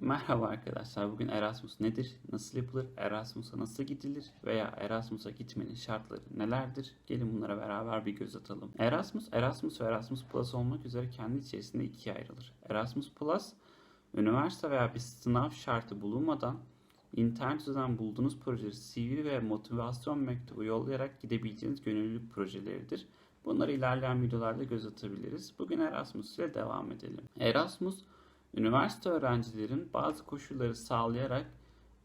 Merhaba arkadaşlar. Bugün Erasmus nedir? Nasıl yapılır? Erasmus'a nasıl gidilir? Veya Erasmus'a gitmenin şartları nelerdir? Gelin bunlara beraber bir göz atalım. Erasmus, Erasmus ve Erasmus Plus olmak üzere kendi içerisinde ikiye ayrılır. Erasmus Plus, üniversite veya bir sınav şartı bulunmadan internet üzerinden bulduğunuz projeleri CV ve motivasyon mektubu yollayarak gidebileceğiniz gönüllülük projeleridir. Bunları ilerleyen videolarda göz atabiliriz. Bugün Erasmus ile devam edelim. Erasmus, üniversite öğrencilerin bazı koşulları sağlayarak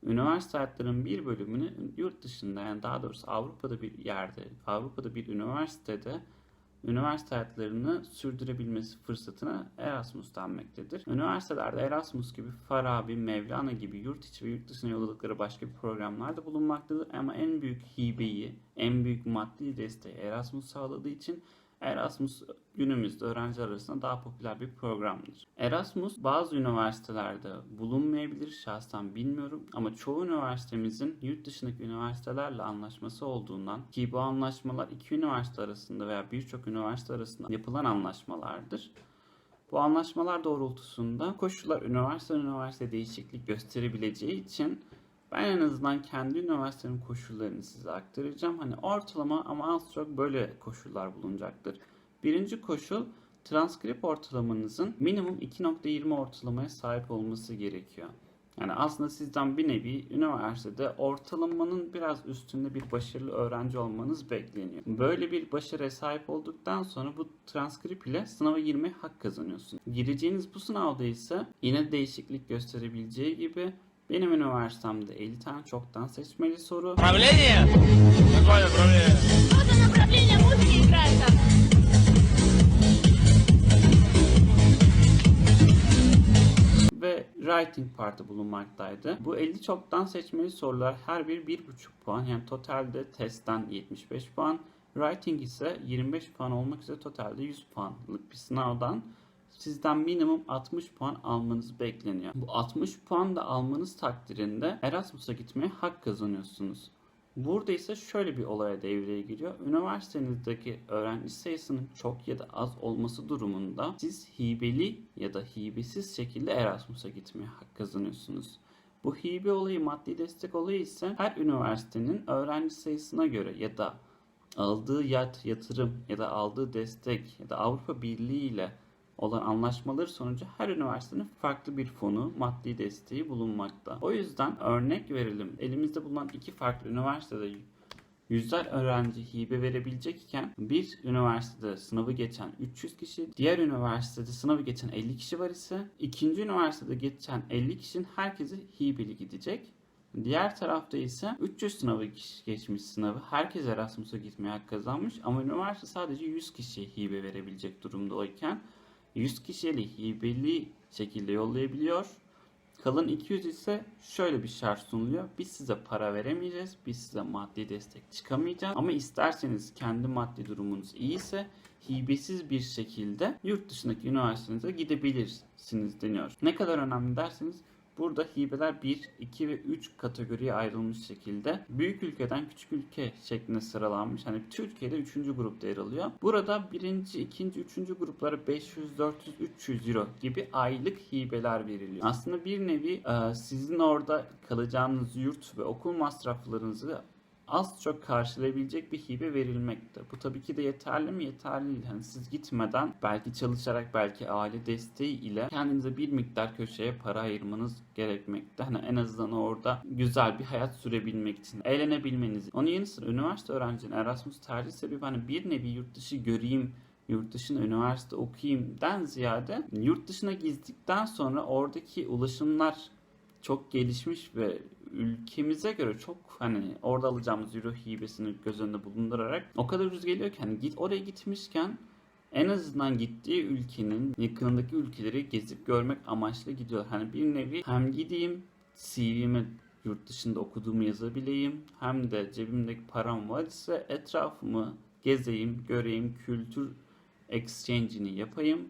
üniversite hayatlarının bir bölümünü yurt dışında yani daha doğrusu Avrupa'da bir yerde, Avrupa'da bir üniversitede üniversite hayatlarını sürdürebilmesi fırsatına Erasmus denmektedir. Üniversitelerde Erasmus gibi Farabi, Mevlana gibi yurt içi ve yurt dışına yolladıkları başka bir programlar da bulunmaktadır. Ama en büyük hibeyi, en büyük maddi desteği Erasmus sağladığı için Erasmus günümüzde öğrenciler arasında daha popüler bir programdır. Erasmus bazı üniversitelerde bulunmayabilir şahsen bilmiyorum ama çoğu üniversitemizin yurt dışındaki üniversitelerle anlaşması olduğundan ki bu anlaşmalar iki üniversite arasında veya birçok üniversite arasında yapılan anlaşmalardır. Bu anlaşmalar doğrultusunda koşullar üniversite üniversite değişiklik gösterebileceği için ben en azından kendi üniversitemin koşullarını size aktaracağım. Hani ortalama ama az çok böyle koşullar bulunacaktır. Birinci koşul transkript ortalamanızın minimum 2.20 ortalamaya sahip olması gerekiyor. Yani aslında sizden bir nevi üniversitede ortalamanın biraz üstünde bir başarılı öğrenci olmanız bekleniyor. Böyle bir başarıya sahip olduktan sonra bu transkript ile sınava girmeye hak kazanıyorsunuz. Gireceğiniz bu sınavda ise yine değişiklik gösterebileceği gibi benim üniversitemde 50 tane çoktan seçmeli soru Правление? Какое правление? Что за направление музыки играет там? ve writing partı bulunmaktaydı. Bu 50 çoktan seçmeli sorular her bir 1,5 puan yani totalde testten 75 puan. Writing ise 25 puan olmak üzere totalde 100 puanlık bir sınavdan sizden minimum 60 puan almanız bekleniyor. Bu 60 puan da almanız takdirinde Erasmus'a gitmeye hak kazanıyorsunuz. Burada ise şöyle bir olaya devreye giriyor. Üniversitenizdeki öğrenci sayısının çok ya da az olması durumunda siz hibeli ya da hibesiz şekilde Erasmus'a gitmeye hak kazanıyorsunuz. Bu hibe olayı, maddi destek olayı ise her üniversitenin öğrenci sayısına göre ya da aldığı yat, yatırım ya da aldığı destek ya da Avrupa Birliği ile olan anlaşmaları sonucu her üniversitenin farklı bir fonu, maddi desteği bulunmakta. O yüzden örnek verelim. Elimizde bulunan iki farklı üniversitede yüzler öğrenci hibe verebilecek iken bir üniversitede sınavı geçen 300 kişi, diğer üniversitede sınavı geçen 50 kişi var ise ikinci üniversitede geçen 50 kişinin herkesi hibeli gidecek. Diğer tarafta ise 300 sınavı geçmiş sınavı. Herkes Erasmus'a gitmeye hak kazanmış ama üniversite sadece 100 kişiye hibe verebilecek durumda oyken 100 kişiyle hibeli şekilde yollayabiliyor. Kalan 200 ise şöyle bir şart sunuluyor. Biz size para veremeyeceğiz. Biz size maddi destek çıkamayacağız. Ama isterseniz kendi maddi durumunuz iyiyse hibesiz bir şekilde yurt dışındaki üniversitenize gidebilirsiniz deniyor. Ne kadar önemli derseniz Burada hibeler 1, 2 ve 3 kategoriye ayrılmış şekilde büyük ülkeden küçük ülke şeklinde sıralanmış. Hani Türkiye'de 3. grupta yer alıyor. Burada 1. 2. 3. gruplara 500, 400, 300 euro gibi aylık hibeler veriliyor. Aslında bir nevi e, sizin orada kalacağınız yurt ve okul masraflarınızı az çok karşılayabilecek bir hibe verilmekte. Bu tabii ki de yeterli mi? Yeterli değil. Hani siz gitmeden belki çalışarak belki aile desteği ile kendinize bir miktar köşeye para ayırmanız gerekmekte. Hani en azından orada güzel bir hayat sürebilmek için, eğlenebilmeniz. Onun yanı sıra üniversite öğrencinin Erasmus tercih sebebi hani bir nevi yurt dışı göreyim, yurt dışında üniversite okuyayımden ziyade yurt dışına gizdikten sonra oradaki ulaşımlar çok gelişmiş ve ülkemize göre çok hani orada alacağımız euro hibesini göz önünde bulundurarak o kadar ucuz geliyor ki hani git oraya gitmişken en azından gittiği ülkenin yakınındaki ülkeleri gezip görmek amaçlı gidiyor. Hani bir nevi hem gideyim CV'mi yurt dışında okuduğumu yazabileyim hem de cebimdeki param var ise etrafımı gezeyim, göreyim, kültür exchange'ini yapayım,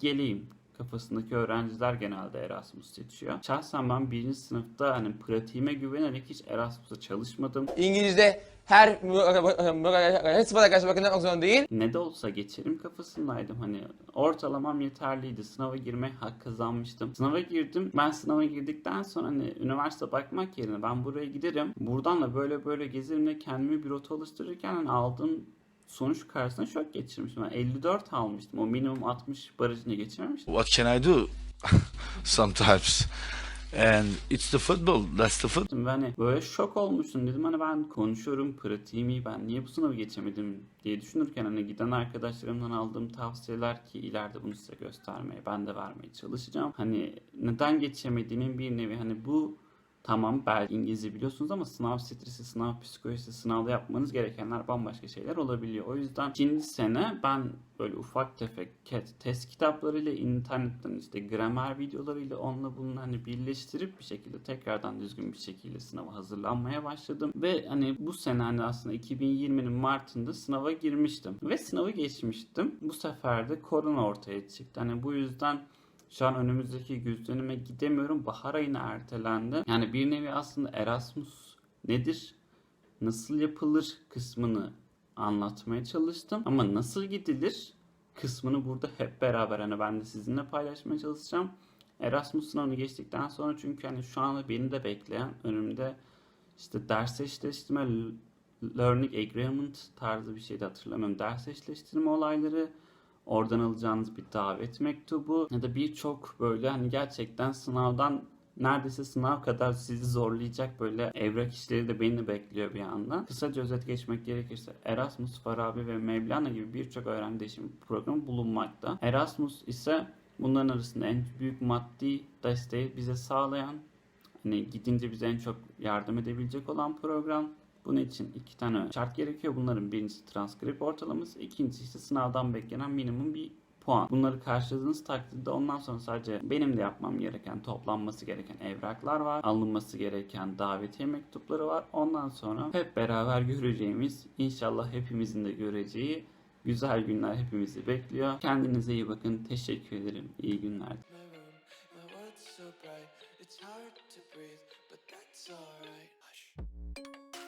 geleyim kafasındaki öğrenciler genelde Erasmus seçiyor. Şahsen ben birinci sınıfta hani pratiğime güvenerek hiç Erasmus'a çalışmadım. İngilizce her hepsi bana karşı bakın yapmak zorunda değil. Ne de olsa geçerim kafasındaydım. Hani ortalamam yeterliydi. Sınava girmeye hak kazanmıştım. Sınava girdim. Ben sınava girdikten sonra hani üniversite bakmak yerine ben buraya giderim. Buradan da böyle böyle gezerim ve kendimi bir rota oluştururken hani aldığım sonuç karşısında şok geçirmiştim. Ben 54 almıştım. O minimum 60 barajını geçirmemiştim. What can I do? Sometimes. And it's the football. That's the football. Ve hani böyle şok olmuştum dedim hani ben konuşuyorum pratiğim iyi ben niye bu sınavı geçemedim diye düşünürken hani giden arkadaşlarımdan aldığım tavsiyeler ki ileride bunu size göstermeye ben de vermeye çalışacağım. Hani neden geçemediğimin bir nevi hani bu Tamam belki İngilizce biliyorsunuz ama sınav stresi, sınav psikolojisi, sınavda yapmanız gerekenler bambaşka şeyler olabiliyor. O yüzden ikinci sene ben böyle ufak tefek test kitaplarıyla internetten işte gramer videolarıyla onunla bunu hani birleştirip bir şekilde tekrardan düzgün bir şekilde sınava hazırlanmaya başladım. Ve hani bu sene hani aslında 2020'nin Mart'ında sınava girmiştim. Ve sınavı geçmiştim. Bu sefer de korona ortaya çıktı. Hani bu yüzden şu an önümüzdeki güz dönüme gidemiyorum. Bahar ayına ertelendi. Yani bir nevi aslında Erasmus nedir? Nasıl yapılır kısmını anlatmaya çalıştım. Ama nasıl gidilir kısmını burada hep beraber hani ben de sizinle paylaşmaya çalışacağım. Erasmus sınavını geçtikten sonra çünkü hani şu anda beni de bekleyen önümde işte ders eşleştirme, learning agreement tarzı bir şeydi hatırlamıyorum. Ders eşleştirme olayları, oradan alacağınız bir davet mektubu ya da birçok böyle hani gerçekten sınavdan neredeyse sınav kadar sizi zorlayacak böyle evrak işleri de beni bekliyor bir yandan. Kısaca özet geçmek gerekirse Erasmus, Farabi ve Mevlana gibi birçok öğrenci değişim programı bulunmakta. Erasmus ise bunların arasında en büyük maddi desteği bize sağlayan hani gidince bize en çok yardım edebilecek olan program. Bunun için iki tane şart gerekiyor. Bunların birincisi transkript ortalaması, ikincisi ise sınavdan beklenen minimum bir puan. Bunları karşıladığınız takdirde ondan sonra sadece benim de yapmam gereken, toplanması gereken evraklar var. Alınması gereken davetiye mektupları var. Ondan sonra hep beraber göreceğimiz, inşallah hepimizin de göreceği güzel günler hepimizi bekliyor. Kendinize iyi bakın. Teşekkür ederim. İyi günler. it's hard.